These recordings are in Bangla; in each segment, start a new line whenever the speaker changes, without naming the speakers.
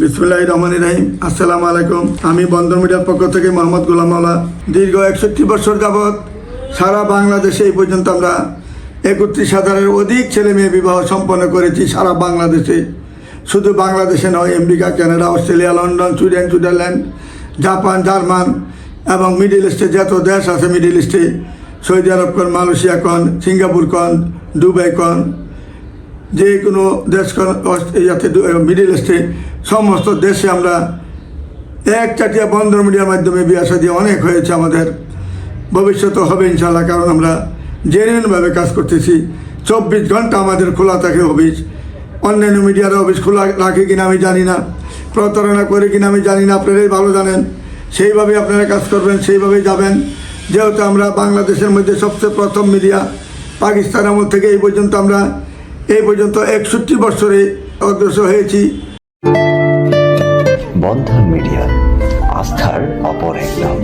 বিসমুল্লাহ রহমান রাহিম। আসসালামু আলাইকুম। আমি বন্দর মিডিয়ার পক্ষ থেকে মোহাম্মদ গোলাম দীর্ঘ একষট্টি বছর যাবৎ সারা বাংলাদেশে এই পর্যন্ত আমরা একত্রিশ হাজারের অধিক ছেলে মেয়ে বিবাহ সম্পন্ন করেছি সারা বাংলাদেশে। শুধু বাংলাদেশে নয়, America, Canada, Australia, London, Sweden, Switzerland, Japan, German এবং মিডিল ইস্টে যত দেশ আছে, মিডিল ইস্টে, সৌদি আরব কন, মালয়েশিয়া কন, সিঙ্গাপুর কন, দুবাই কন যে কোনো দেশ ইয়াতে মিডিল ইস্টে সমস্ত দেশে আমরা এক চাটিয়া বন্দর মিডিয়ার মাধ্যমে বিয়া শাদী অনেক হয়েছে আমাদের। ভবিষ্যতে হবে ইনশাল্লাহ কারণ আমরা জেনুইনভাবে কাজ করতেছি। চব্বিশ ঘণ্টা আমাদের খোলা থাকে অফিস। অন্যান্য মিডিয়ার অফিস খোলা রাখে কিনা আমি জানি না। প্রতারণা করে কিনা আমি জানি না, আপনারাই ভালো জানেন। সেইভাবে আপনারা কাজ করবেন, সেইভাবেই যাবেন। যেহেতু আমরা বাংলাদেশের মধ্যে সবচেয়ে প্রথম মিডিয়া পাকিস্তান আমল থেকে এই পর্যন্ত আমরা এই পর্যন্ত একষট্টি বছরে অগ্রসর হয়েছি।
বন্ধন মিডিয়া আস্থার অপর এক নাম।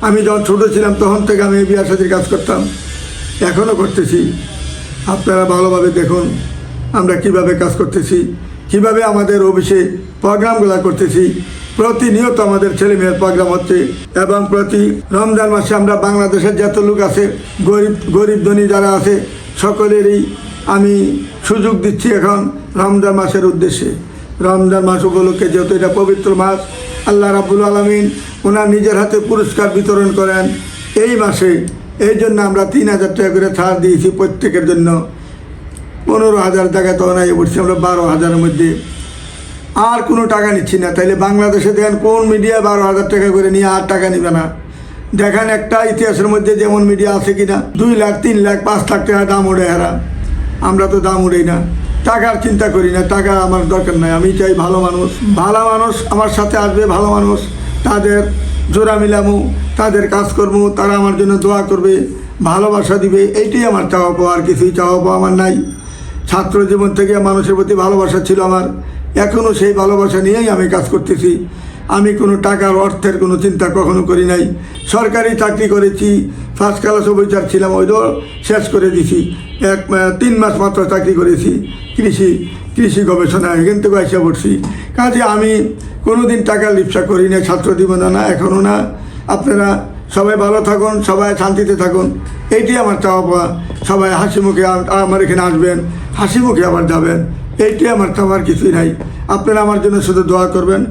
আমি যখন ছোটো ছিলাম তখন থেকে আমি এই বিয়া সাথীর কাজ করতাম। এখনও করতেছি। আপনারা ভালোভাবে দেখুন আমরা কীভাবে কাজ করতেছি কীভাবে আমাদের অফিসে প্রোগ্রামগুলো করতেছি। প্রতিনিয়ত আমাদের ছেলে মেয়ের প্রোগ্রাম হচ্ছে এবং প্রতি রমজান মাসে আমরা বাংলাদেশের যত লোক আছে গরিব গরিব ধনী যারা আছে সকলেরই আমি সুযোগ দিচ্ছি এখন রমজান মাসের উদ্দেশ্যে। রমজান মাস উপলক্ষে যেহেতু এটা পবিত্র মাস, আল্লাহ রাবুল আলমিন ওনার নিজের হাতে পুরস্কার বিতরণ করেন এই মাসে। এই জন্য আমরা তিন হাজার টাকা করে ছাড় দিয়েছি প্রত্যেকের জন্য। পনেরো হাজার টাকায় তখন আগে পড়ছি আমরা বারো হাজারের মধ্যে। আর কোনো টাকা নিচ্ছি না। তাইলে বাংলাদেশে দেখেন কোন মিডিয়া বারো হাজার টাকা করে নিয়ে আর টাকা নিবে না। দেখেন একটা ইতিহাসের মধ্যে যেমন মিডিয়া আছে কিনা, দুই লাখ, তিন লাখ, পাঁচ লাখ টাকা দাম ওড়ে হারা আমরা তো দাম উড়াই না। টাকার চিন্তা করি না, টাকা আমার দরকার নাই। আমি চাই ভালো মানুষ। ভালো মানুষ আমার সাথে আসবে, ভালো মানুষ। তাদের জোড়া মিলামু, তাদের কাজ করব, তারা আমার জন্য দোয়া করবে, ভালোবাসা দিবে। এইটাই আমার চাওয়া পাওয়া, আর কিছুই চাওয়া পাওয়া আমার নাই। ছাত্র জীবন থেকে মানুষের প্রতি ভালোবাসা ছিল আমার। এখনও সেই ভালোবাসা নিয়েই আমি কাজ করতেছি। আমি কোনো টাকার অর্থের কোনো চিন্তা কখনো করি নাই। সরকারি চাকরি করেছি ফার্স্ট ক্লাস অফিসার ছিলাম ওইটাও শেষ করে দিছি। এক তিন মাস মাত্র চাকরি করেছি, কৃষি কৃষি গবেষণা এখান থেকে এসে পড়ছি। কাজে আমি কোনোদিন টাকার লিপসা করি না ছাত্র জীবনে না এখনও না। আপনারা সবাই ভালো থাকুন, সবাই শান্তিতে থাকুন। এইটি আমার চাওয়া পাওয়া। সবাই হাসি মুখে আমার এখানে আসবেন, হাসি মুখে আবার যাবেন। এইটি আমার চাওয়ার কিছুই নাই। আপনারা আমার জন্য শুধু দোয়া করবেন।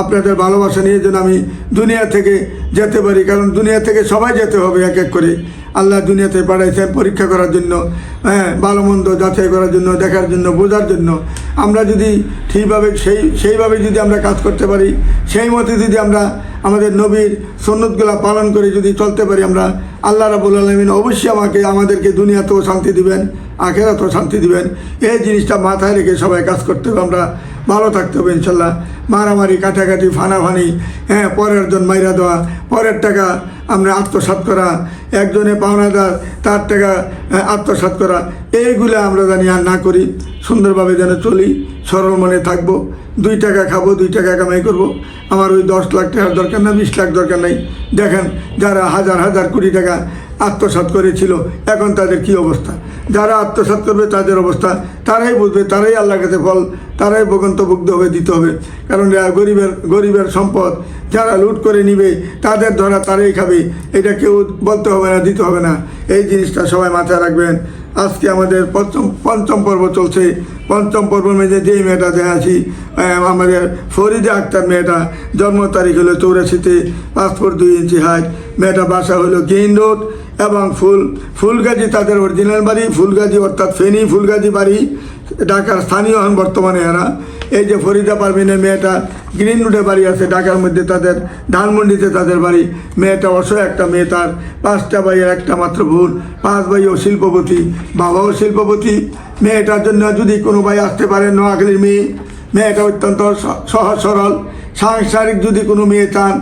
আপনাদের ভালোবাসা নিয়ে যেন আমি দুনিয়া থেকে যেতে পারি, কারণ দুনিয়া থেকে সবাই যেতে হবে এক এক করে। আল্লাহ দুনিয়াতে পাঠাইছেন পরীক্ষা করার জন্য হ্যাঁ ভালো মন্দ যাচাই করার জন্য, দেখার জন্য, বোঝার জন্য। আমরা যদি ঠিকভাবে সেই, সেইভাবে যদি আমরা কাজ করতে পারি, সেই মতে যদি আমরা আমাদের নবীর সন্ন্যতগুলা পালন করে যদি চলতে পারি, আমরা আল্লাহ রাবুল আলমিন অবশ্যই আমাকে, আমাদেরকে দুনিয়াতেও শান্তি দিবেন, আখেরাতেও শান্তি দিবেন। এই জিনিসটা মাথায় রেখে সবাই কাজ করতে হবে। আমরা ভালো থাকতে হবে ইনশাল্লাহ। মারামারি কাটাকাটি ফানাফানি হ্যাঁ পরের জন মাইরা দেওয়া পরের টাকা আমরা আত্মসাৎ করা একজনে পাওনাদার তার টাকা আহ, আত্মসাৎ করা এইগুলো আমরা জানি আর না করি। সুন্দরভাবে যেন চলি সরল মনে থাকব দুই টাকা খাব দুই টাকা কামাই করব। আমার ওই দশ লাখ টাকার দরকার না বিশ লাখ দরকার নাই। দেখেন যারা হাজার হাজার কোটি টাকা আত্মসাৎ করেছিল এখন তাদের কি অবস্থা? যারা আত্মসাত করবে তাদের অবস্থা, তারাই বুঝবে, তারাই আল্লাহ কাছে ফল, তারাই ভোগন্তভুগ্ধ হবে দিতে হবে। কারণ গরিবের গরিবের সম্পদ, যারা লুট করে নিবে, তাদের ধরা তারাই খাবে। এটা কেউ বলতে হবে না, দিতে হবে না। এই জিনিসটা সবাই মাথায় রাখবেন। আজকে আমাদের পঞ্চম পঞ্চম পর্ব চলছে। পঞ্চম পর্ব মেয়েদের যেই মেয়েটা আছি আমাদের ফরিদা আক্তার মেয়েটা, জন্ম তারিখ হলো চৌরাশিতে পাসপোর্ট দুই ইঞ্চি হাইট। মেয়েটা বাসা হলো গেইন রোড এবং ফুল, ফুলগাজি তাদের অরিজিনাল বাড়ি, ফুলগাজি অর্থাৎ ফেনি ফুলগাজি বাড়ি। ঢাকার স্থানীয় হন বর্তমানে এরা। এই যে ফরিদা পারভিনের মেয়েটা গ্রিন রোডে বাড়ি আছে, ঢাকার মধ্যে তাদের ধানমন্ডিতে তাদের বাড়ি। মেয়েটা অসহায় একটা মেয়ে, তার পাঁচটা ভাইয়ের একটা মাত্র বোন, পাঁচ ভাইও শিল্পপতি, বাবাও শিল্পপতি। মেয়েটার জন্য যদি কোনো ভাই আসতে পারে, নোয়াখালীর মেয়ে, মেয়েটা অত্যন্ত সহজ সরল। সাংসারিক যদি কোনো মেয়ে চান,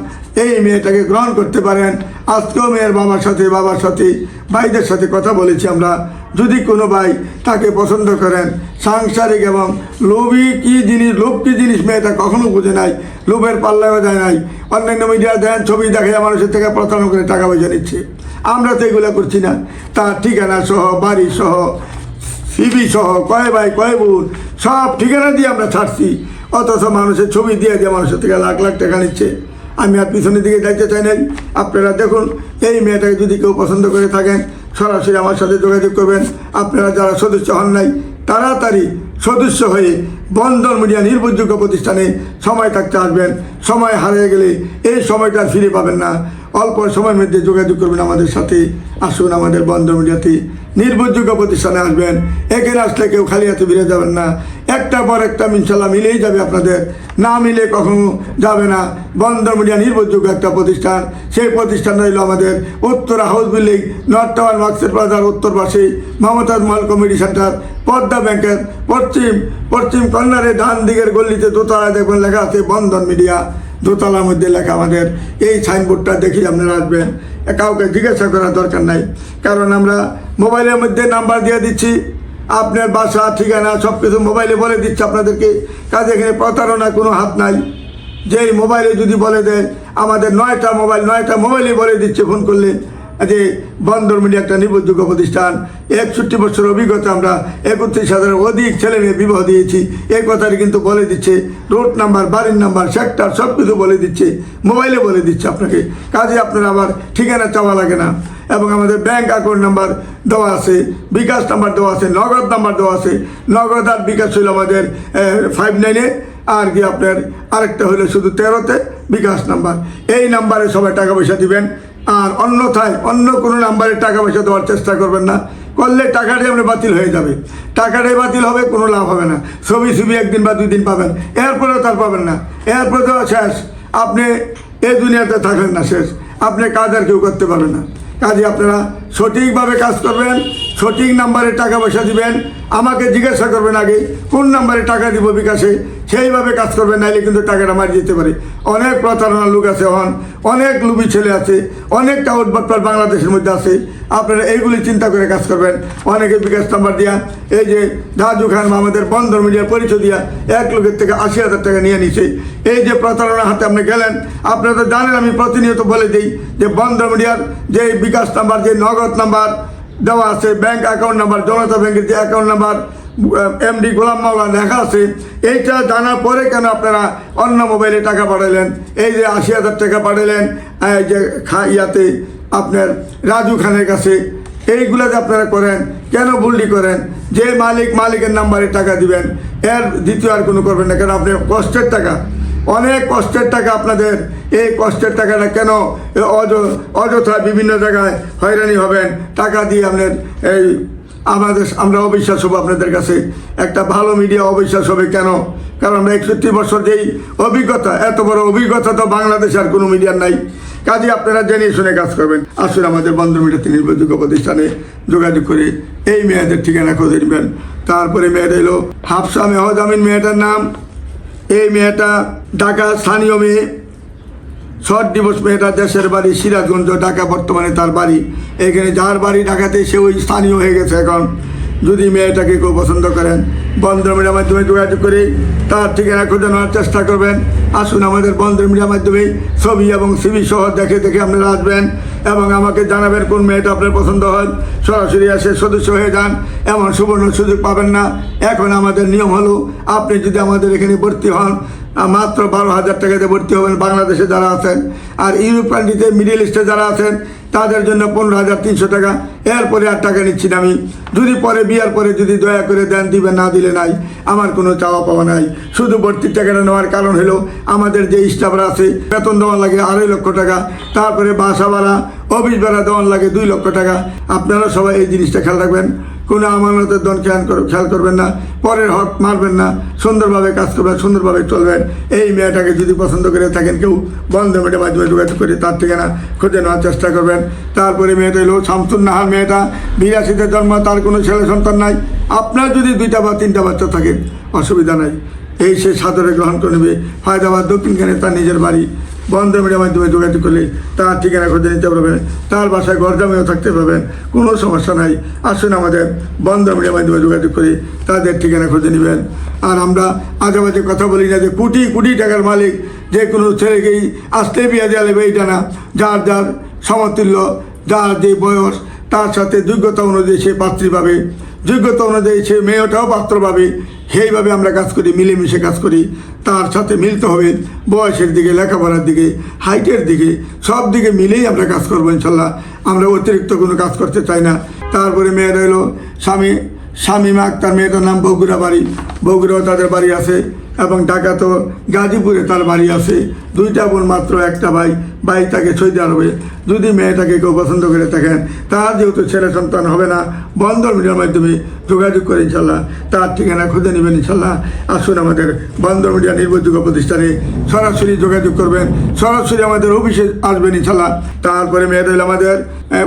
এই মেয়েটাকে গ্রহণ করতে পারেন। আজকেও মেয়ের বাবার সাথে বাবার সাথে, ভাইদের সাথে কথা বলেছি আমরা। যদি কোনো ভাই তাকে পছন্দ করেন, সাংসারিক এবং লোভী কি জিনিস, লোভ কী জিনিস মেয়েটা কখনো বুঝে নাই, লোভের পাল্লায়ও যায় নাই। অন্যান্য মিডিয়া দেন, ছবি দেখে মানুষের থেকে প্রতারণা করে টাকা পয়সা নিচ্ছে। আমরা তো এগুলো করছি না। তার ঠিকানা সহ, বাড়ি সহ সিবি সহ, কয় ভাই, কয় বোন, সব ঠিকানা দিয়ে আমরা ছাড়ছি। অথচ মানুষের ছবি দিয়ে যে মানুষের থেকে লাখ লাখ টাকা নিচ্ছে। আমি আর পিছনের দিকে যাইতে চাই নাই। আপনারা দেখুন, এই মেয়েটাকে যদি কেউ পছন্দ করে থাকেন সরাসরি আমার সাথে যোগাযোগ করবেন। আপনারা যারা সদস্য হন নাই, তাড়াতাড়ি সদস্য হয়ে বন্ধন মিডিয়া নির্ভরযোগ্য প্রতিষ্ঠানে সময় থাকতে আসবেন। সময় হারিয়ে গেলে এই সময়টা ফিরে পাবেন না। অল্প সময়ের মধ্যে যোগাযোগ করবেন আমাদের সাথে। আসুন আমাদের বন্ধন মিডিয়াতে নির্ভরযোগ্য প্রতিষ্ঠানে আসবেন। এখানে আসলে কেউ খালি হাতে ফিরে যাবেন না। একটা পর একটা ইনশাল্লাহ মিলেই যাবে আপনাদের। না মিলে কখনো যাবে না। বন্দর মিডিয়া নির্ভরযোগ্য একটা প্রতিষ্ঠান। সেই প্রতিষ্ঠান রইল আমাদের Uttara house building, north tower মার্কসের প্লাজার উত্তর পাশে মমতাজ মহল কমিটি সেন্টার, পদ্মা ব্যাংকের পশ্চিম পশ্চিম কর্নারে ডান দিকের গল্লিতে দোতলায় দেখবেন লেখা আছে বন্ধন মিডিয়া। দোতলার মধ্যে লেখা আমাদের, এই সাইনবোর্ডটা দেখি আপনারা আসবেন। কাউকে জিজ্ঞাসা করার দরকার নাই। কারণ আমরা মোবাইলের মধ্যে নাম্বার দিয়ে দিচ্ছি। আপনার বাসা, ঠিকানা সব কিছু মোবাইলে বলে দিচ্ছে আপনাদেরকে। কাজে এখানে প্রতারণার কোনো হাত নাই। যে মোবাইলে যদি বলে দেয়, আমাদের নয়টা মোবাইল, নয়টা মোবাইলে বলে দিচ্ছে, ফোন করলে। যে বন্দর মিডিয়া একটা নির্ভরযোগ্য প্রতিষ্ঠান। একষট্টি বছর অভিজ্ঞতা আমরা একত্রিশ হাজারের অধিক ছেলে মেয়ে বিবাহ দিয়েছি। এই কথাটি কিন্তু বলে দিচ্ছে, রোড নাম্বার, বাড়ির নাম্বার, সেক্টর সব কিছু বলে দিচ্ছে, মোবাইলে বলে দিচ্ছে আপনাকে। কাজে আপনারা আবার ঠিকানা চাওয়া লাগে না। এবং আমাদের ব্যাংক অ্যাকাউন্ট নাম্বার দেওয়া আছে, বিকাশ নাম্বার দেওয়া আছে, নগদ নাম্বার দেওয়া আছে। নগদ আর বিকাশ হলো আমাদের ফাইভ নাইনে আর কি আপনার, আরেকটা হলো শুধু তেরোতে বিকাশ নাম্বার। এই নাম্বারে সবাই টাকা পয়সা দিবেন। আর অন্যথায় অন্য কোনো নাম্বারে টাকা পয়সা দেওয়ার চেষ্টা করবেন না। করলে টাকাটাই আপনার বাতিল হয়ে যাবে। টাকাটাই বাতিল হবে, কোনো লাভ হবে না। ছবি ছবি একদিন বা দুই দিন পাবেন। এরপরেও তার পাবেন না। এরপরে তো শেষ। আপনি এ দুনিয়াতে থাকেন না শেষ। আপনি কাজ আর কেউ করতে পারবেন না। কাজে আপনারা সঠিকভাবে কাজ করবেন। সঠিক নাম্বারে টাকা পয়সা দিবেন, আমাকে জিজ্ঞাসা করবেন আগে, কোন নাম্বারে টাকা দিব বিকাশে, সেইভাবে কাজ করবেন, নাইলে কিন্তু টাকাটা মারি যেতে পারে। অনেক প্রতারণার লোক আছে, হন, অনেক লুবি ছেলে আছে অনেকটা উদ্বাটপাট বাংলাদেশের মধ্যে আছে। আপনারা এইগুলি চিন্তা করে কাজ করবেন। অনেকে বিকাশ নাম্বার দিয়া, এই যে রাজু খান আমাদের বন্দর মিডিয়ার পরিচয় দিয়া এক লোকের থেকে আশি হাজার টাকা নিয়ে নিছে। এই যে প্রতারণার হাতে আপনি গেলেন, আপনারা তো জানেন, আমি প্রতিনিয়ত বলে দিই যে বন্দর মিডিয়ার যে বিকাশ নাম্বার, যে নগদ নাম্বার দেওয়া আছে ব্যাংক অ্যাকাউন্ট নাম্বার জনতা ব্যাংকের যে অ্যাকাউন্ট নাম্বার এমডি গোলাম মাওলা লেখা আছে, এইটা জানার পরে কেন আপনারা অন্য মোবাইলে টাকা পাঠালেন? এই যে আশি হাজার টাকা পাঠালেন এই যে ইয়াতে আপনার রাজু খানের কাছে, এইগুলো যে আপনারা করেন, কেন ভুলটি করেন? যে মালিক, মালিকের নাম্বারে টাকা দিবেন, এর দ্বিতীয় আর কোনো করবেন না, কেন আপনি কষ্টের টাকা। অনেক কষ্টের টাকা আপনাদের। এই কষ্টের টাকাটা কেন অযথা বিভিন্ন জায়গায় হয়রানি হবেন? টাকা দিয়ে আপনার এই আমাদের, আমরা অবিশ্বাস হব আপনাদের কাছে। একটা ভালো মিডিয়া অবিশ্বাস হবে কেন? কারণ আমরা একষট্টি বছর যেই অভিজ্ঞতা, এত বড় অভিজ্ঞতা তো বাংলাদেশে আর কোনো মিডিয়ার নাই। কাজে, আপনারা জেনে শুনে কাজ করবেন। আসুন আমাদের বন্ধ মিডিয়াতে নির্ভরযোগ্য প্রতিষ্ঠানে যোগাযোগ করে এই মেয়েদের ঠিকানা খুঁজে নেবেন। তারপরে মেয়েটা এলো হাফসা মেহজামিন মেয়েটার নাম। এই মেয়েটা ঢাকা স্থানীয় মেয়ে। শর্ট দিবস মেয়েটা দেশের বাড়ি সিরাজগঞ্জ, ঢাকা বর্তমানে তার বাড়ি। এখানে যার বাড়ি ঢাকাতে সে ওই স্থানীয় হয়ে গেছে এখন। যদি মেয়েটাকে কেউ পছন্দ করেন বন্ধ মিডিয়ার মাধ্যমে যোগাযোগ করে তার ঠিকানা খুঁজে নেওয়ার চেষ্টা করবেন। আসুন আমাদের বন্ধ মিডিয়ার মাধ্যমে ছবি এবং সিবি সহ দেখে দেখে আপনারা আসবেন এবং আমাকে জানাবেন কোন মেয়েটা আপনার পছন্দ হয়। সরাসরি এসে সদস্য হয়ে যান, এমন সুবর্ণ সুযোগ পাবেন না। এখন আমাদের নিয়ম হলো, আপনি যদি আমাদের এখানে ভর্তি হন মাত্র বারো হাজার টাকাতে ভর্তি হবেন বাংলাদেশে যারা আছেন আর ইউরোপ কান্ট্রিতে, মিডিল ইস্টে যারা আছেন, তাদের জন্য পনেরো হাজার তিনশো টাকা। এরপরে আর টাকা নিচ্ছি না আমি। যদি পরে বিয়ার পরে যদি দয়া করে দেন, দিবেন, না দিলে নাই, আমার কোনো চাওয়া পাওয়া নাই। শুধু ভর্তির টাকাটা নেওয়ার কারণ হলো আমাদের যে স্টাফরা আছে, বেতন দেওয়া লাগে আড়াই লক্ষ টাকা। তারপরে বাসা ভাড়া অফিস ভাড়া দেওয়ার লাগে দুই লক্ষ টাকা। আপনারা সবাই এই জিনিসটা খেয়াল রাখবেন। কোনো আমানতের দন খেয়াল খেয়াল করবেন না। পরের হক মারবেন না। সুন্দরভাবে কাজ করবেন, সুন্দরভাবে চলবেন। এই মেয়েটাকে যদি পছন্দ করে থাকেন, কেউ বন্ধ মেয়েটার মাধ্যমে যোগাযোগ করে তার ঠিকানা খুঁজে নেওয়ার চেষ্টা করবেন। তারপরে মেয়েটা এলো শামসুন নাহার মেয়েটা। বিরাশিতে জন্ম, তার কোনো ছেলে সন্তান নাই। আপনার যদি দুইটা বা তিনটা বাচ্চা থাকে, অসুবিধা নাই। এই সে সাদরে গ্রহণ করে নেবে। হায়দ্রাবাদ দক্ষিণখানে তার নিজের বাড়ি। বন্ধ মিডিয়ার মাধ্যমে যোগাযোগ করলে তার ঠিকানা খুঁজে নিতে পারবেন, তার বাসায় গরজামেও থাকতে পারবেন, কোনো সমস্যা নাই। আসুন আমাদের বন্ধ মিডিয়ার মাধ্যমে যোগাযোগ করে তাদের ঠিকানা খুঁজে নেবেন। আর আমরা আজে বাজে কথা বলি না যে কোটি কোটি টাকার মালিক, যে কোনো ছেলেকেই আসতে বিয়া দেওয়া নেবে এইটা না যার যার সমতুল্য যার যে বয়স, তার সাথে যোগ্যতা অনুযায়ী সে পাত্রী পাবে। যোগ্যতা অনুযায়ী সে মেয়েটাও পাত্র পাবে। সেইভাবে আমরা কাজ করি, মিলেমিশে কাজ করি। তার সাথে মিলতে হবে বয়সের দিকে, লেখাপড়ার দিকে, হাইটের দিকে, সব দিকে মিলেই আমরা কাজ করব ইনশাল্লাহ। আমরা অতিরিক্ত কোনো কাজ করতে চাই না। তারপরে মেয়েরা হলো স্বামী স্বামী মাক তার মেয়েটার নাম বগুড়া বাড়ি। বগুড়াও তাদের বাড়ি আছে এবং ঢাকা তো গাজীপুরে তার বাড়ি আছে। দুইটা বোন মাত্র, একটা ভাই ভাই তাকে সৌদি আরবে যদি মেয়েটাকে কেউ পছন্দ করে থাকেন, তার যেহেতু ছেলে সন্তান হবে না বন্দর মিডিয়ার মাধ্যমে যোগাযোগ করে ইনশাল্লাহ, তার ঠিকানা খুঁজে নেবেন ইনশাল্লাহ। আসুন আমাদের বন্দর মিডিয়া নির্ভরযোগ্য প্রতিষ্ঠানে সরাসরি যোগাযোগ করবেন, সরাসরি আমাদের অফিসে আসবেন ইনশাল্লাহ। তারপরে মেয়েটা হলো আমাদের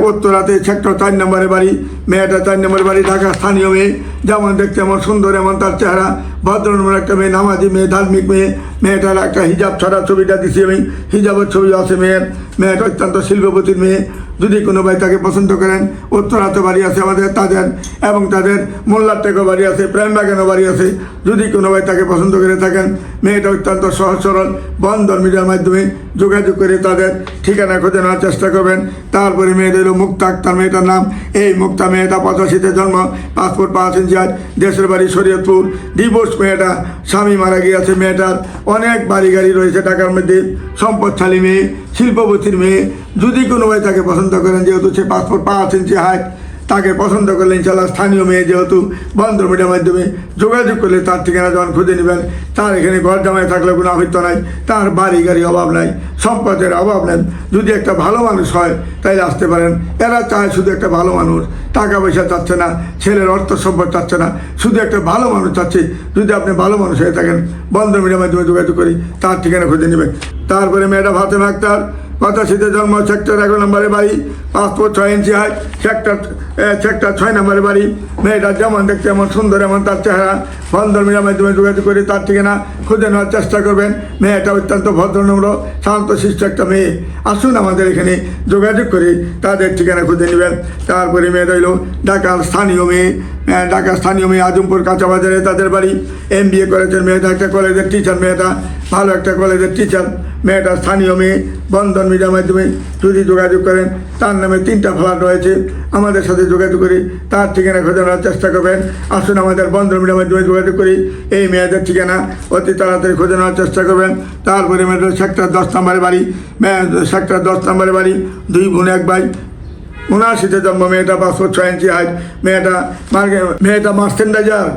উত্তরাতে সেক্টর চার নম্বরে বাড়ি, মেয়েটা চার নম্বরে বাড়ি ঢাকা স্থানীয় মেয়ে। যেমন দেখতে এমন সুন্দর, এমন তার চেহারা। ভদ্রনম্বর একটা মেয়ে, নামাজি মেয়ে, ধার্মিক মেয়ে। মেয়েটার একটা হিজাব ছাড়া ছবিটা দিছি আমি। হিজাবের ছবি আছে মেয়ের। মেয়েটা অত্যন্ত শিল্পপতির মেয়ে। যদি কোনো ভাই তাকে পছন্দ করেন উত্তরাতে বাড়ি আছে আমাদের, তাদের এবং তাদের মোল্লার টেকো বাড়ি আছে প্রেম বাগানও বাড়ি আছে। যদি কোনো ভাই তাকে পছন্দ করে থাকেন, মেয়েটা অত্যন্ত সহজ, সরল বন্দর মিডিয়ার মাধ্যমে যোগাযোগ করে তাদের ঠিকানা খুঁজে নেওয়ার চেষ্টা করবেন। তারপরে মেয়েদের মুক্তা আক্তার, মেয়েটার নাম। এই মুক্তা মেয়েটা পঁচাশিতে জন্ম, পাসপোর্ট পাঁচ ইঞ্চি আজ দেশের বাড়ি শরীয়তপুর। ডিভোর্স মেয়েটা, স্বামী মারা গিয়েছে মেয়েটার। অনেক বাড়ি গাড়ি রয়েছে টাকার মধ্যে। সম্পদশালী মেয়ে, শিল্পপতির মেয়ে। যদি কোনো ভাই তাকে পছন্দ করেন, যেহেতু সে পাসপোর্ট পাঁচ ইঞ্চি হাইট তাকে পছন্দ করলে ইনশাল্লাহ স্থানীয় মেয়ে যেহেতু বন্ধ মিডিয়ার মাধ্যমে যোগাযোগ করলে তার ঠিকানা যখন খুঁজে নেবেন, তার এখানে ঘর জামাই থাকলে কোনো আবৃত্ত নাই, তার বাড়ি গাড়ি অভাব নাই, সম্পদের অভাব নেই। যদি একটা ভালো মানুষ হয়, তাইলে আসতে পারেন। এরা চায় শুধু একটা ভালো মানুষ। টাকা পয়সা চাচ্ছে না, ছেলের অর্থ সম্পদ চাচ্ছে না, শুধু একটা ভালো মানুষ চাচ্ছে। যদি আপনি ভালো মানুষ হয়ে থাকেন বন্ধ মিডিয়ার মাধ্যমে যোগাযোগ করি, তার ঠিকানা খুঁজে নেবেন। তারপরে মেয়েটা ফাতেমা আক্তার পঁচাশিতে জন্ম সেক্টর এক নম্বরে বাড়ি পাসপোর্ট ছয় ইঞ্চি হাইট সেক্টর সেক্টর ছয় নম্বরে বাড়ি। মেয়েটা যেমন দেখতে এমন সুন্দর, এমন তার চেহারা মিডিয়ার মাধ্যমে যোগাযোগ করে তার ঠিকানা খুঁজে নেওয়ার চেষ্টা করবেন। মেয়েটা অত্যন্ত ভদ্রনম্র শান্ত শিষ্ট একটা মেয়ে। আসুন আমাদের এখানে যোগাযোগ করে তাদের ঠিকানা খুঁজে নেবেন। তারপরে মেয়ে রইল ঢাকার স্থানীয় মেয়ে। ঢাকার স্থানীয় মেয়ে আজমপুর কাঁচা বাজারে তাদের বাড়ি। এম বি এ করেছেন মেয়েটা, একটা কলেজের টিচার মেয়েটা, ভালো একটা কলেজের টিচার মেয়েটা স্থানীয় মেয়ে, বন্ধন মিডিয়ার মাধ্যমে যদি যোগাযোগ করেন, তার নামে তিনটা ফ্ল্যাট রয়েছে। আমাদের সাথে যোগাযোগ করি তার ঠিকানা খোঁজে নেওয়ার চেষ্টা করবেন। আসুন আমাদের বন্ধন মিডিয়ার মাধ্যমে যোগাযোগ করি। এই মেয়েদের ঠিকানা অতি তাড়াতাড়ি খোঁজে নেওয়ার চেষ্টা করবেন। তারপরে মেয়েদের সেক্টর দশ নম্বরে বাড়ি। সেক্টর দশ নম্বরে বাড়ি। দুই বোন, এক ভাই। উনআশিতে জন্ম, মেয়েটা পাঁচশো ছয় ইঞ্চি হাইট মেয়েটা মেয়েটা মার্চেন্ডাইজার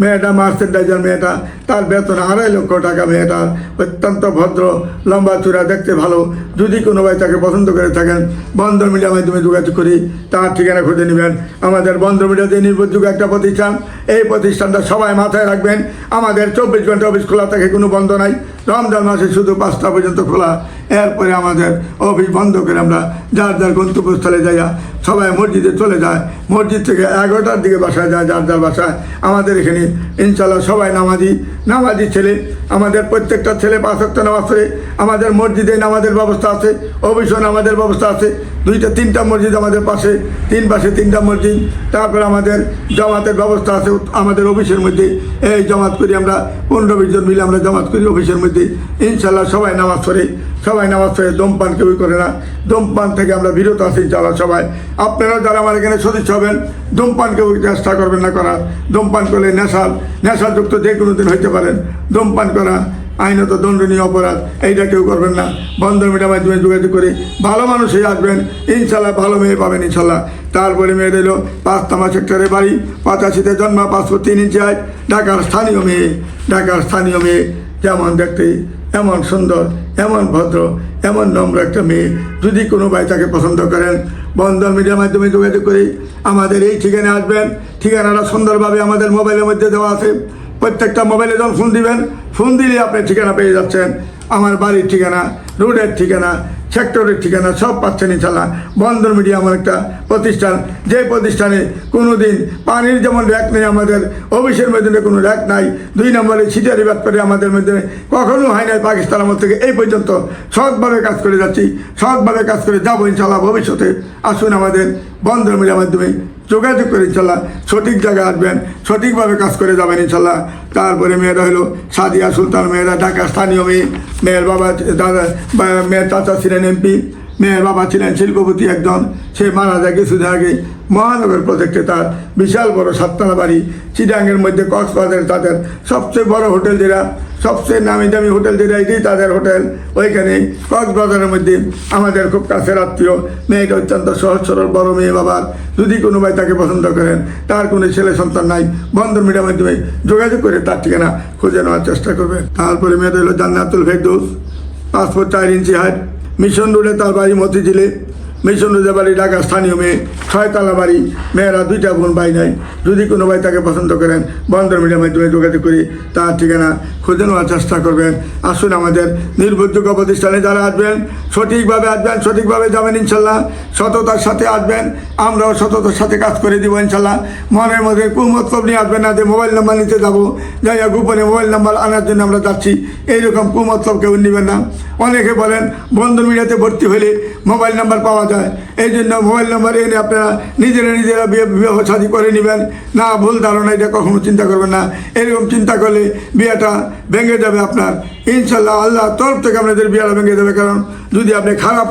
মেয়েটা মার্চেন্ডাইজার মেয়েটা, তার বেতন আড়াই লক্ষ টাকা মেয়েটার অত্যন্ত ভদ্র, লম্বা চূড়া, দেখতে ভালো। যদি কোনো ভাই তাকে পছন্দ করে থাকেন বন্ধন মিডিয়ার মাধ্যমে যোগাযোগ করি, তার ঠিকানা খুঁজে নেবেন। আমাদের বন্ধন মিডিয়াতে নির্ভরযোগ্য একটা প্রতিষ্ঠান, এই প্রতিষ্ঠানটা সবাই মাথায় রাখবেন। আমাদের চব্বিশ ঘণ্টা অফিস খোলা থাকে, কোনো বন্ধ নাই। রমজান মাসে শুধু পাঁচটা পর্যন্ত খোলা। এরপরে আমাদের অফিস বন্ধ করে আমরা যার যার গন্তব্যস্থলে যাইয়া সবাই মসজিদে চলে যায়। মসজিদ থেকে এগারোটার দিকে বাসায় যায় যার যার বাসায়। আমাদের এখানে ইনশাল্লাহ সবাই নামাজি নামাজি ছেলে। আমাদের প্রত্যেকটা ছেলে পাঁচ একটা নামাজ পড়ে। আমাদের মসজিদে নামাজের ব্যবস্থা আছে অবশ্যই নামাজের ব্যবস্থা আছে। দুইটা, তিনটা মসজিদ আমাদের পাশে, তিন পাশে তিনটা মসজিদ। তারপরে আমাদের জামাতের ব্যবস্থা আছে আমাদের অফিসের মধ্যে। এই জামাত করি আমরা, পনেরো বিশ জন মিলে আমরা জামাত করি অফিসের মধ্যে। ইনশাল্লাহ সবাই নামাজ পড়ে। সবাই নামাজ পড়ে দমপান কেউই করে না। ধূমপান থেকে আমরা বিরত আছি ইনশাল্লাহ সবাই। আপনারা যারা আমার এখানে সদস্য হবেন ধূমপান কেউ চেষ্টা করবেন না করা ধূমপান করলে নেশার, নেশাযুক্ত যে কোনো দিন হইতে পারেন। ধূমপান করা আইনত দণ্ডনীয় অপরাধ, এইটা কেউ করবেন না। বন্ধন মিডিয়ার মাধ্যমে যোগাযোগ করে ভালো মানুষই আসবেন ইনশাল্লাহ ভালো মেয়ে পাবেন ইনশাল্লাহ তারপরে মেয়ে দিল পাঁচতামা সেক্টরে বাড়ি, পঁচাশিতে জন্মা পাঁচশো তিন ইঞ্চি আয় ঢাকার স্থানীয় মেয়ে, ঢাকার স্থানীয় মেয়ে, যেমন দেখতে এমন সুন্দর, এমন ভদ্র, এমন নম্র একটা মেয়ে। যদি কোনো ভাই তাকে পছন্দ করেন, বন্ধন মিডিয়ার মাধ্যমে যোগাযোগ করি আমাদের এই ঠিকানায় আসবেন। ঠিকানাটা সুন্দরভাবে আমাদের মোবাইলের মধ্যে দেওয়া আছে। প্রত্যেকটা মোবাইলে যখন ফোন দিবেন, ফোন দিলে আপনি ঠিকানা পেয়ে যাচ্ছেন। আমার বাড়ির ঠিকানা, রোডের ঠিকানা সেক্টরের ঠিকানা সব পাচ্ছেন ইনশাল্লাহ বন্দর মিডিয়া আমার একটা প্রতিষ্ঠান। যে প্রতিষ্ঠানে কোনো দিন পানির যেমন র্যাক নেই আমাদের, অফিসের মধ্যে কোনো র্যাক নাই, দুই নম্বরে ছিটারি ব্যাপারে আমাদের মধ্যে কখনো হয় নাই পাকিস্তান আমার থেকে। এই পর্যন্ত সৎভাবে কাজ করে যাচ্ছি, সৎভাবে কাজ করে যাব ইনশাল্লাহ ভবিষ্যতে। আসুন আমাদের বন্দর মিডিয়ার মাধ্যমে যোগাযোগ করে ইনশাল্লাহ সঠিক জায়গায় আসবেন, সঠিকভাবে কাজ করে যাবেন ইনশাল্লাহ। তারপরে মেয়েরা হলো সাদিয়া সুলতান মেয়েরা, ঢাকা স্থানীয় মেয়ে, মেয়ের বাবা দাদা মেয়ের চাচা ছিলেন এমপি, মেয়ের বাবা ছিলেন শিল্পপতি একজন, সে মারা যায় কিছুদিন আগে। মহানগর প্রজেক্টে তার বিশাল বড় সাততলা বাড়ি, চিটাঙ্গের মধ্যে কক্সবাজারে তাদের সবচেয়ে বড় হোটেল যেটা, সবচেয়ে নামি দামি হোটেল যেটা, এটাই তাদের হোটেল। ওইখানে কক্সবাজারের মধ্যে আমাদের খুব কাছের আত্মীয়, মেয়েটা অত্যন্ত সহজ সরল, বড় মেয়ে বাবার। যদি কোনো ভাই তাকে পছন্দ করেন, তার কোনো ছেলে সন্তান নাই, বন্ধন মিডিয়ার মাধ্যমে যোগাযোগ করে তার ঠিকানা খুঁজে নেওয়ার চেষ্টা করবে তারপরে মেয়েটা হলো জান্নাতুল ফেরদৌস পাসপোর্ট চার ইঞ্চি হাইট মিশন রোডে তার বাড়ি মতিঝিলে। মিশন বাড়ি ঢাকা স্থানীয় মেয়ে, ছয়তলা বাড়ি, মেয়েরা দুইটা বোন, ভাই নাই। যদি কোনো ভাই তাকে পছন্দ করেন বন্ধন মিডিয়ার মাধ্যমে যোগাযোগ করি তার ঠিকানা খুঁজে নেওয়ার চেষ্টা করবেন। আসুন আমাদের নির্ভরযোগ্য প্রতিষ্ঠানে যারা আসবেন, সঠিকভাবে আসবেন, সঠিকভাবে যাবেন ইনশাল্লাহ। সততার সাথে আসবেন, আমরাও সততার সাথে কাজ করে দিব ইনশাল্লাহ। মনের মধ্যে কুমতলব নিয়ে আসবেন না যে মোবাইল নাম্বার নিতে যাব, যাই গোপনে মোবাইল নাম্বার আনার জন্য আমরা যাচ্ছি। এইরকম কুমতলব কেউ নেবেন না। অনেকে বলেন বন্ধন মিডিয়াতে ভর্তি হলে মোবাইল নাম্বার পাওয়া যায় এই জন্য মোবাইল নাম্বার এনে আপনারা নিজেরা নিজেরা বিয়ে বিবাহ শাদী করে নেবেন। না, ভুল ধারণা, এটা কখনো চিন্তা করবেন না। এরকম চিন্তা করলে বিয়েটা ভেঙে যাবে আপনার। ইনশাল্লাহ আল্লাহ তরফ থেকে আপনাদের বিয়েটা ভেঙে যাবে কারণ যদি আপনি খারাপ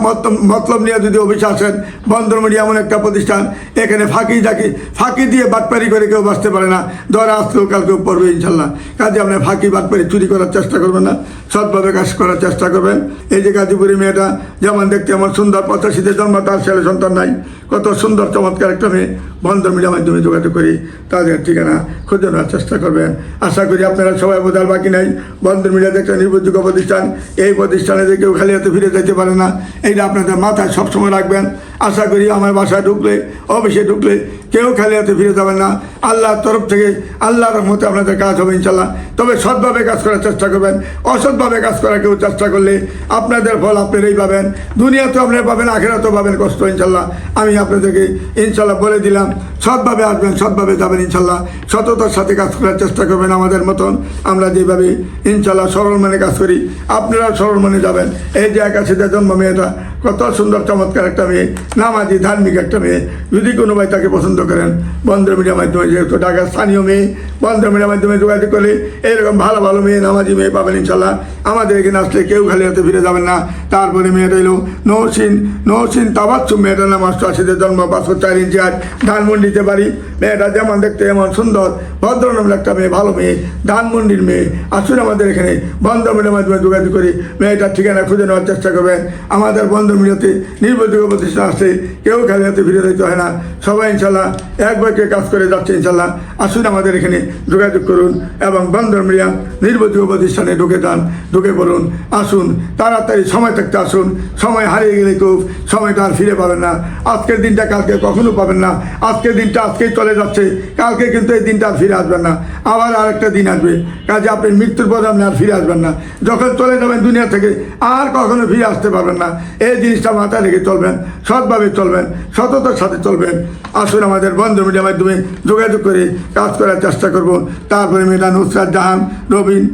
মতলব নিয়ে যদি অফিসে আসেন বন্ধন মিডিয়া এমন একটা প্রতিষ্ঠান, এখানে ফাঁকি ডাকি ফাঁকি দিয়ে বাটপারি করে কেউ বাঁচতে পারে না। ধরে আসলেও কালকেও পড়বে ইনশাল্লাহ। কাজে আপনি ফাঁকি বাটপারি চুরি করার চেষ্টা করবেন না, সৎভাবে কাজ করার চেষ্টা করবেন। এই যে গাজীপুরি মেয়েটা, যেমন দেখতে এমন সুন্দর, পঁচাশিতে জন্ম, তার ছেলে সন্তান নাই। কত সুন্দর, চমৎকার একটা মেয়ে। বন্ধন মিডিয়ার মাধ্যমে যোগাযোগ করি, তাদের ঠিকানা খুঁজে নেওয়ার চেষ্টা করবেন। আশা করি আপনারা সবাই বোঝার বাকি নাই। বন্ধন মিডিয়াতে একটা নির্ভরযোগ্য প্রতিষ্ঠান, এই প্রতিষ্ঠানে যে কেউ খালি হাতে ফিরে যেতে পারে না। এইটা আপনাদের মাথায় সবসময় রাখবেন। আশা করি আমার বাসায় ঢুকলে, অফিসে ঢুকলে কেউ খালি হাতে ফিরে যাবেন না। আল্লাহর তরফ থেকে আল্লাহর রহমতে আপনাদের কাজ হবে ইনশাল্লাহ তবে সৎভাবে কাজ করার চেষ্টা করবেন, অসৎভাবে কাজ করার কেউ চেষ্টা করলে আপনাদের ফল আপনারাই পাবেন, দুনিয়াতেও আপনারা পাবেন, আখেরাতেও পাবেন কষ্ট ইনশাল্লাহ আমি আপনাদেরকে ইনশাল্লাহ বলে দিলাম, সৎভাবে আসবেন, সৎভাবে যাবেন ইনশাল্লাহ সততার সাথে কাজ করার চেষ্টা করবেন আমাদের মতন। আমরা যেভাবে ইনশাল্লাহ সরল মনে কাজ করি আপনারা সরল মনে যাবেন। এই যে একাশিতে জন্ম মেয়েটা, কত সুন্দর চমৎকার একটা মেয়ে, নামাজি, ধার্মিক একটা মেয়ে। যদি কোনো ভাই তাকে পছন্দ করেন বন্ধ মিডিয়ার মাধ্যমে যেহেতু ঢাকার স্থানীয় মেয়ে বন্ধ মিডিয়ার মাধ্যমে যোগাযোগ করলে এরকম ভালো ভালো মেয়ে, নামাজি মেয়ে পাবেন ইনশাল্লাহ। আমাদের এখানে আসলে কেউ খালি হাতে ফিরে যাবেন না। তারপরে মেয়েটা এলো নৌসিন নৌসিন তাবাচ্ছু মেয়েটার নাম অষ্টআশিতে জন্ম, পাঁচশো চার ইঞ্চি আজ ধানমন্ডিতে বাড়ি। মেয়েটা যেমন দেখতে এমন সুন্দর ভদ্রনাম একটা মেয়ে, ভালো মেয়ে, ধানমন্ডির মেয়ে। আসুন আমাদের এখানে বন্ধ মিডিয়ার মাধ্যমে যোগাযোগ করি। মেয়েটার ঠিকানা খুঁজে নেওয়ার চেষ্টা করবেন। আমাদের বন্ধ মিডিয়াতে নির্ভরযোগ্য প্রতিষ্ঠান আসছে কেউ খালি হাতে ফিরে যেতে হয় না। সবাই ইনশাল্লাহ এক বইকে কাজ করে যাচ্ছে ইনশাল্লাহ আসুন আমাদের এখানে যোগাযোগ করুন এবং বন্ধন মিডিয়া নির্ভরযোগ্য প্রতিষ্ঠানে ঢুকে যান, ঢুকে পড়ুন, আসুন, তাড়াতাড়ি সময় থাকতে আসুন, সময় হারিয়ে গেলে কেউ সময়টা আর ফিরে পাবেন না। আজকের দিনটা কালকে কখনো পাবেন না। আজকের দিনটা আজকেই চলে যাচ্ছে, কালকে কিন্তু এই দিনটা আর ফিরে আসবেন না। আবার আরেকটা দিন আসবে, কাজে আপনি মৃত্যুর পর আপনি আর ফিরে আসবেন না। যখন চলে যাবেন দুনিয়া থেকে, আর কখনো ফিরে আসতে পারবেন না। এই জিনিসটা মাথায় রেখে চলবেন, সৎভাবে চলবেন, সততার সাথে চলবেন। আসুন আমাদের বন্ধ মিডিয়ার মাধ্যমে যোগাযোগ করে কাজ করার চেষ্টা করব। তারপরে মেয়েটা নুসরাত জাহান রবিন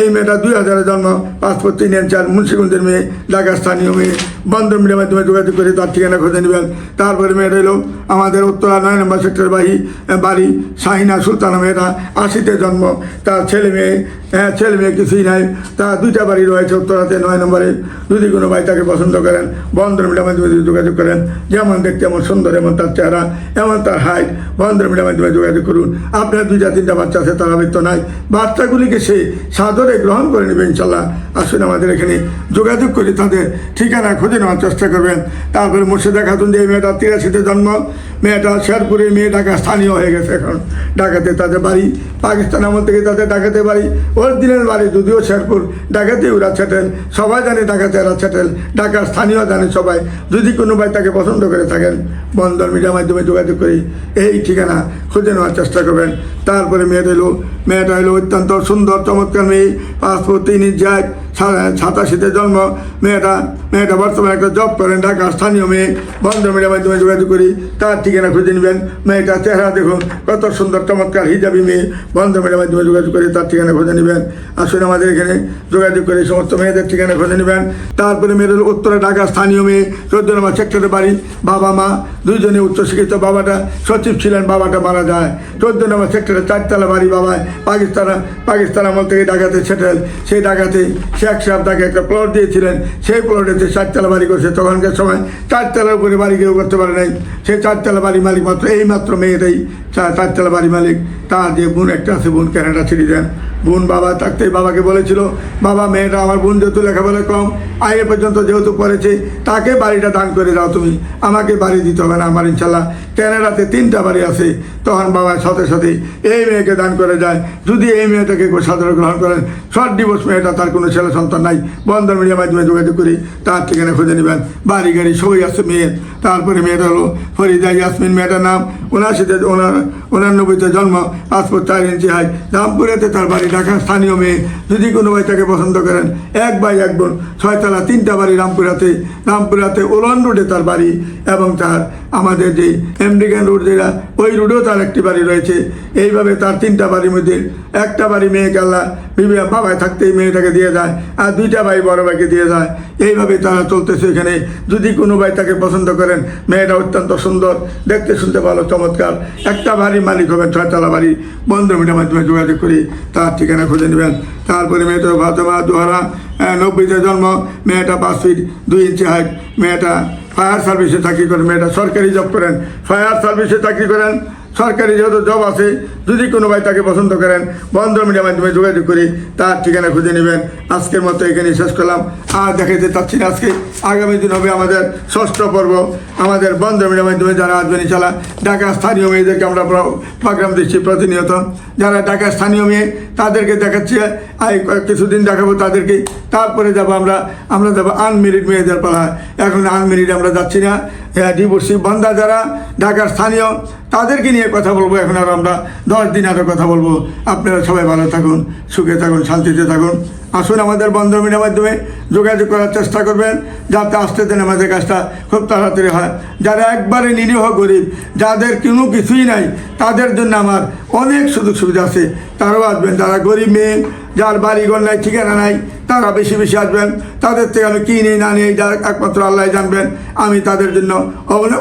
এই মেয়েটা দুই হাজারের জন্ম, পাসপোর্ট তিন চার, মুন্সিগঞ্জের মেয়ে, ঢাকার স্থানীয় মেয়ে। বন্ধু মিডিয়ার মাধ্যমে যোগাযোগ করে তার ঠিকানা খুঁজে নেবেন। তারপরে মেয়েটা এলো আমাদের উত্তরা নয় নম্বর সেক্টর বাড়ি বাড়ি, শাহিনা সুলতানা মেয়েটা, আশিতে জন্ম। তার ছেলে মেয়ে হ্যাঁ ছেলে মেয়ে কিছুই নাই। তার দুইটা বাড়ি রয়েছে উত্তরাতে, নয় নম্বরে। যদি কোনো ভাই তাকে পছন্দ করেন বন্ধন মিডিয়ার মাধ্যমে যদি যোগাযোগ করেন, যেমন দেখতে এমন সুন্দর, এমন তার চেহারা, এমন তার হাইট বন্ধন মিডিয়ার মাধ্যমে যোগাযোগ করুন। আপনার দুইটা, তিনটা বাচ্চা আছে, তার আবৃত্ত নাই। বাচ্চাগুলিকে সে সাদরে গ্রহণ করে নেবে, ইনশাল্লাহ। আসুন আমাদের এখানে যোগাযোগ করে তাদের ঠিকানা খুঁজে নেওয়ার চেষ্টা করবেন। তারপরে মুর্শিদা খাতুন যে মেয়েটা তিরাশিতে জন্ম। মেয়েটা শেরপুরে মেয়ে ঢাকা স্থানীয় হয়ে গেছে এখন। ঢাকাতে তাদের বাড়ি, পাকিস্তান আমল থেকে তাদের ঢাকাতে বাড়ি। অরিজিনাল বাড়ি, যদিও শেরপুর ডাকাতে ওরা সেটেল সবাই জানে ডাকাতে ওরা সেটেল ডাকার স্থানীয় জানে সবাই। যদি কোনো ভাই তাকে পছন্দ করে থাকেন বন্ধন মিডিয়ার মাধ্যমে যোগাযোগ করি, এই ঠিকানা খুঁজে নেওয়ার চেষ্টা করবেন। তারপরে মেয়েটা এলো মেয়েটা এলো অত্যন্ত সুন্দর, চমৎকার মেয়ে পাসপোর্ট তিন যায় সাতাশিতে জন্ম। মেয়েটা মেয়েটা বর্তমানে একটা জব করেন ঢাকা। স্থানীয় মেয়ে, বন্ধ মিডিয়ার মাধ্যমে যোগাযোগ করি। তার ঠিকানা খুঁজে নেবেন। মেয়েটার চেহারা দেখুন। কত সুন্দর, চমৎকার হিজাবি মেয়ে। বন্ধ মিডিয়ার মাধ্যমে যোগাযোগ করে তার ঠিকানা খুঁজে নেবেন। আসুন আমাদের এখানে যোগাযোগ করে সমস্ত মেয়েদের ঠিকানা খুঁজে নেবেন। তারপরে মেয়েদের উত্তরে ঢাকা স্থানীয় মেয়ে, চোদ্দ নম্বর সেক্টরে বাড়ি। বাবা, মা, দুইজনে উচ্চশিক্ষিত বাবাটা, সচিব ছিলেন, বাবাটা মারা যায়। চোদ্দ নম্বর সেক্টরে চারতলা বাড়ি বাবায় পাকিস্তান পাকিস্তান আমল থেকে ঢাকাতে সেটেল। সেই ঢাকাতে শেখ সাহেব তাকে একটা প্লট দিয়েছিলেন। সেই প্লটেতে চারতলা বাড়ি করছে, তখনকার সময় চারতলার উপরে বাড়ি কেউ করতে পারে নাই। সেই চারতলা বাড়ি মালিক মাত্র এই মাত্র মেয়েটাই চা- চারতলা বাড়ি মালিক, তার যে বোন একটা আছে, বোন ক্যানাডা ছেড়ে দেন। বোন বাবা থাকতেই বাবাকে বলেছিল, বাবা, মেয়েটা আমার বোন যেহেতু লেখাপড়া কম আগে পর্যন্ত যেহেতু পড়েছে, তাকে বাড়িটা দান করে দাও তুমি। আমাকে বাড়ি দিতে হবে না আমার, ইনশাল্লাহ। ক্যানাডাতে তিনটা বাড়ি আছে, তখন বাবার সাথে সাথে এই মেয়েকে দান করে যায়। যদি এই মেয়েটাকে সাধারণ গ্রহণ করেন শর্ট ডিভোর্স মেয়েটা, তার কোনো ছেলে সন্তান নাই। বন্ধন মিডিয়ার মাধ্যমে যোগাযোগ করি, তার ঠিকানা খুঁজে নেবেন। বাড়ি, গাড়ি, সবই আছে মেয়ের। তারপরে মেয়েটা হলো ফরিদা ইয়াসমিন মেয়েটার নাম। ওনার উনানব্বইতে জন্ম পাসপোর্ট চার ইঞ্চি হাই রামপুরেতে তার বাড়ি ঢাকার স্থানীয় মেয়ে যদি কোনো ভাই তাকে পছন্দ করেন, এক ভাই, এক বোন, ছয়তলা, তিনটা বাড়ি রামপুরাতে। রামপুরাতে ওলন রোডে তার বাড়ি এবং তার আমাদের যে আমেরিকান রোড যেটা, ওই রোডেও তার একটি বাড়ি রয়েছে। এইভাবে তার তিনটা বাড়ির মধ্যে একটা বাড়ি মেয়েকে আল্লাহ বিবে বাবায় থাকতেই মেয়েটাকে দিয়ে যায় আর দুইটা ভাই বড় ভাইকে দিয়ে যায় এইভাবে তারা চলতেছে এখানে। যদি কোনো ভাই তাকে পছন্দ করেন, মেয়েটা অত্যন্ত সুন্দর, দেখতে শুনতে ভালো, চমৎকার। একটা বাড়ি মালিক হবেন, ছয়তলা বাড়ি। বন্ধু মিটার মাধ্যমে যোগাযোগ করি, তার ঠিকানা খুঁজে নেবেন। তারপরে মেয়েটা ফাতেমা দোহারা নব্বইতে জন্ম, মেয়েটা পাঁচ ফিট দুই ইঞ্চি হাইট মেয়েটা ফায়ার সার্ভিসে চাকরি করেন মেয়েটা সরকারি জব করেন ফায়ার সার্ভিসে চাকরি করেন সরকারি যেহেতু জব আছে, যদি কোনো ভাই তাকে পছন্দ করেন, বন্ধ মিডিয়ার মাধ্যমে যোগাযোগ করি, তার ঠিকানা খুঁজে নেবেন। আজকের মতো এখানে শেষ করলাম। আর দেখাইতে চাচ্ছি না আজকে। আগামী দিন হবে আমাদের ষষ্ঠ পর্ব। আমাদের বন্ধ মিডিয়ার মাধ্যমে যারা আসবেন ইনশাল্লাহ ঢাকা স্থানীয় মেয়েদেরকে আমরা প্রোগ্রাম দিচ্ছি প্রতিনিয়ত। যারা ঢাকা স্থানীয় মেয়ে, তাদেরকে দেখাচ্ছি। কয়েক- কিছুদিন দেখাবো তাদেরকে। তারপরে যাব আমরা আমরা যাব আনমেরিড মেয়েদের পালা। এখন আনমেরিড আমরা যাচ্ছি না। ডিভোর্সি বন্ধা যারা, ঢাকার স্থানীয় তাদেরকে নিয়ে কথা বলব। এখন আর আমরা দশ দিন আরও কথা বলব। আপনারা সবাই ভালো থাকুন, সুখে থাকুন, শান্তিতে থাকুন। আসুন আমাদের বন্ধমিনের মাধ্যমে যোগাযোগ করার চেষ্টা করবেন, যাতে আসতে দেন আমাদের কাজটা খুব তাড়াতাড়ি হয়। যারা একবারে নিরীহ গরিব, যাদের কোনো কিছুই নাই, তাদের জন্য আমার অনেক সুযোগ সুবিধা আছে। তারাও আসবেন, যারা গরিব মেয়ে, যার বাড়ি বাড়িঘর নাই, ঠিকানা নাই, তারা বেশি বেশি আসবেন। তাদের থেকে আমি কী নেই, না নেই যার একমাত্র আল্লাহ জানবেন। আমি তাদের জন্য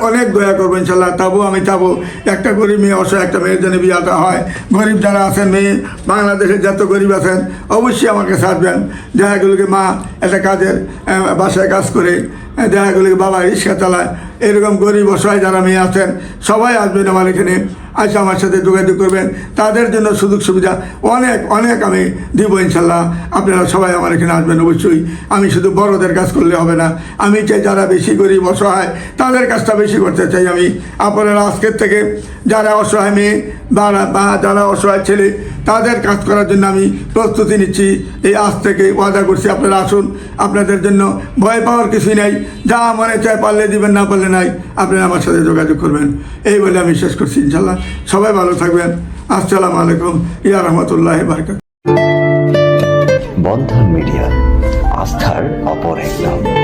অনেক দয়া করব ইনশাল্লাহ তাবো, আমি চাবো একটা গরিব মেয়ে অসহায়, একটা মেয়ের জন্য বিয়াটা হয়। গরিব যারা আছেন, মেয়ে, বাংলাদেশের যত গরিব আছেন, অবশ্যই আমাকে সাজবেন যাগুলোকে মা একটা কাজের বাসায় কাজ করে দেখাগুলোকে বাবা রিক্সা চালায়। এরকম গরিব, অসহায় যারা মেয়ে আছেন, সবাই আসবেন আমার এখানে। আচ্ছা আমার সাথে যোগাযোগ করবেন। তাদের জন্য সুযোগ সুবিধা অনেক অনেক আমি দিব ইনশাল্লাহ। আপনারা সবাই আমার এখানে আসবেন অবশ্যই। আমি শুধু বড়দের কাজ করলে হবে না। আমি চাই যারা বেশি গরিব, অসহায়, তাদের কাজটা বেশি করতে চাই আমি। আপনারা আজকের থেকে যারা অসহায় মেয়ে বা যারা অসহায় ছেলে, তাদের কাজ করার জন্য আমি প্রস্তুতি নিচ্ছি। এই আজ থেকে ওয়াদা করছি, আপনারা আসুন। আপনাদের জন্য ভয় পাওয়ার কিছুই নাই। যা মনে চায় পারলে দিবেন, না পারলে নাই। আপনারা আমার সাথে যোগাযোগ করবেন। এই বলে আমি শেষ করছি ইনশাল্লাহ। সবাই ভালো থাকবেন। আসসালাম আলাইকুম। ইয়া রহমতুল্লাহ
বন্ধন মিডিয়া আস্থার অপর এক নাম